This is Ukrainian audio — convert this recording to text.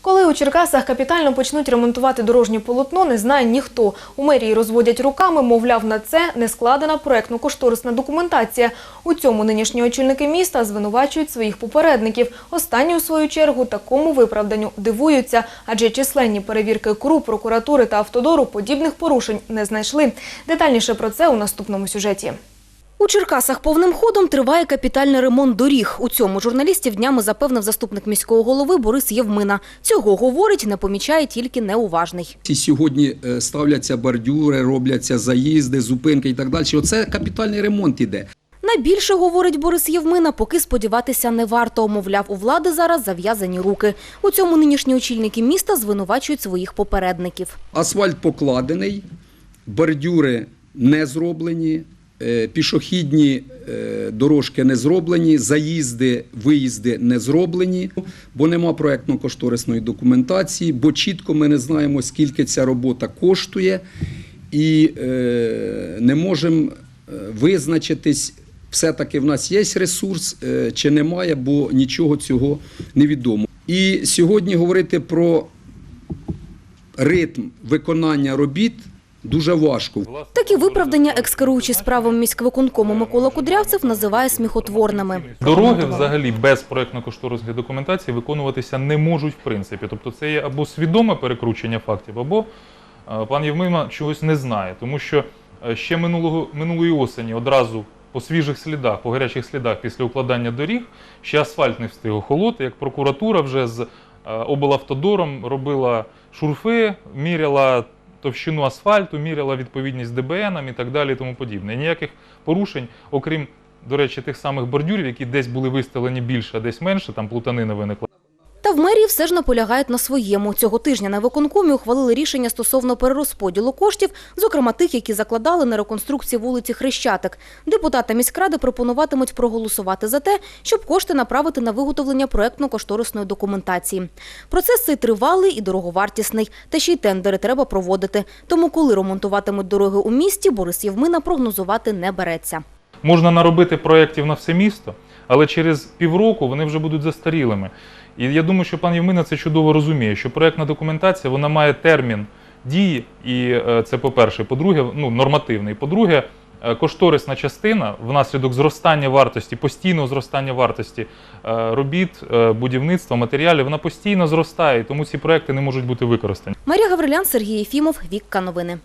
Коли у Черкасах капітально почнуть ремонтувати дорожнє полотно, не знає ніхто. У мерії розводять руками, мовляв, на це не складена проектно-кошторисна документація. У цьому нинішні очільники міста звинувачують своїх попередників. Останні, у свою чергу, такому виправданню дивуються, адже численні перевірки КРУ, прокуратури та автодору подібних порушень не знайшли. Детальніше про це у наступному сюжеті. У Черкасах повним ходом триває капітальний ремонт доріг. У цьому журналістів днями запевнив заступник міського голови Борис Євмина. Цього, говорить, не помічає тільки неуважний. Сьогодні е, ставляться бордюри, робляться заїзди, зупинки і так далі. Оце капітальний ремонт іде. Найбільше, говорить Борис Євмина, поки сподіватися не варто. Мовляв, у влади зараз зав'язані руки. У цьому нинішні очільники міста звинувачують своїх попередників. Асфальт покладений, бордюри не зроблені, пішохідні е, дорожки не зроблені, заїзди, виїзди не зроблені, бо нема проєктно-кошторисної документації, бо чітко ми не знаємо, скільки ця робота коштує, і е, не можемо е, визначитись. Все-таки в нас є ресурс е, чи немає, бо нічого цього не відомо. І сьогодні говорити про ритм виконання робіт дуже важко. Такі виправдання екс-керуючий справам міськвиконкому Микола Кудрявцев називає сміхотворними. Дороги взагалі без проектно-кошторисної документації виконуватися не можуть в принципі. Тобто це є або свідоме перекручення фактів, або е, пан Євмима чогось не знає. Тому що е, ще минулого, минулої осені одразу по свіжих слідах, по гарячих слідах після укладання доріг, ще асфальт не встиг охолоти, як прокуратура вже з е, облавтодором робила шурфи, міряла товщину асфальту, міряла відповідність ДБНам і так далі і тому подібне. Ніяких порушень, окрім, до речі, тих самих бордюрів, які десь були виставлені більше, а десь менше, там плутанина виникла. В мерії все ж наполягають на своєму. Цього тижня на виконкомі ухвалили рішення стосовно перерозподілу коштів, зокрема тих, які закладали на реконструкцію вулиці Хрещатик. Депутати міськради пропонуватимуть проголосувати за те, щоб кошти направити на виготовлення проектно-кошторисної документації. Процес цей тривалий і дороговартісний, та ще й тендери треба проводити. Тому, коли ремонтуватимуть дороги у місті, Борис Євмина прогнозувати не береться. Можна наробити проєктів на все місто, але через півроку вони вже будуть застарілими. І я думаю, що пан Євмина це чудово розуміє, що проєктна документація вона має термін дії, і е, це по-перше. По-друге, ну, нормативний. По-друге, е, кошторисна частина внаслідок зростання вартості, постійного зростання вартості е, робіт, будівництва, матеріалів, вона постійно зростає, тому ці проекти не можуть бути використані. Марія Гаврилян, Сергій Єфімов, Вікка Новини.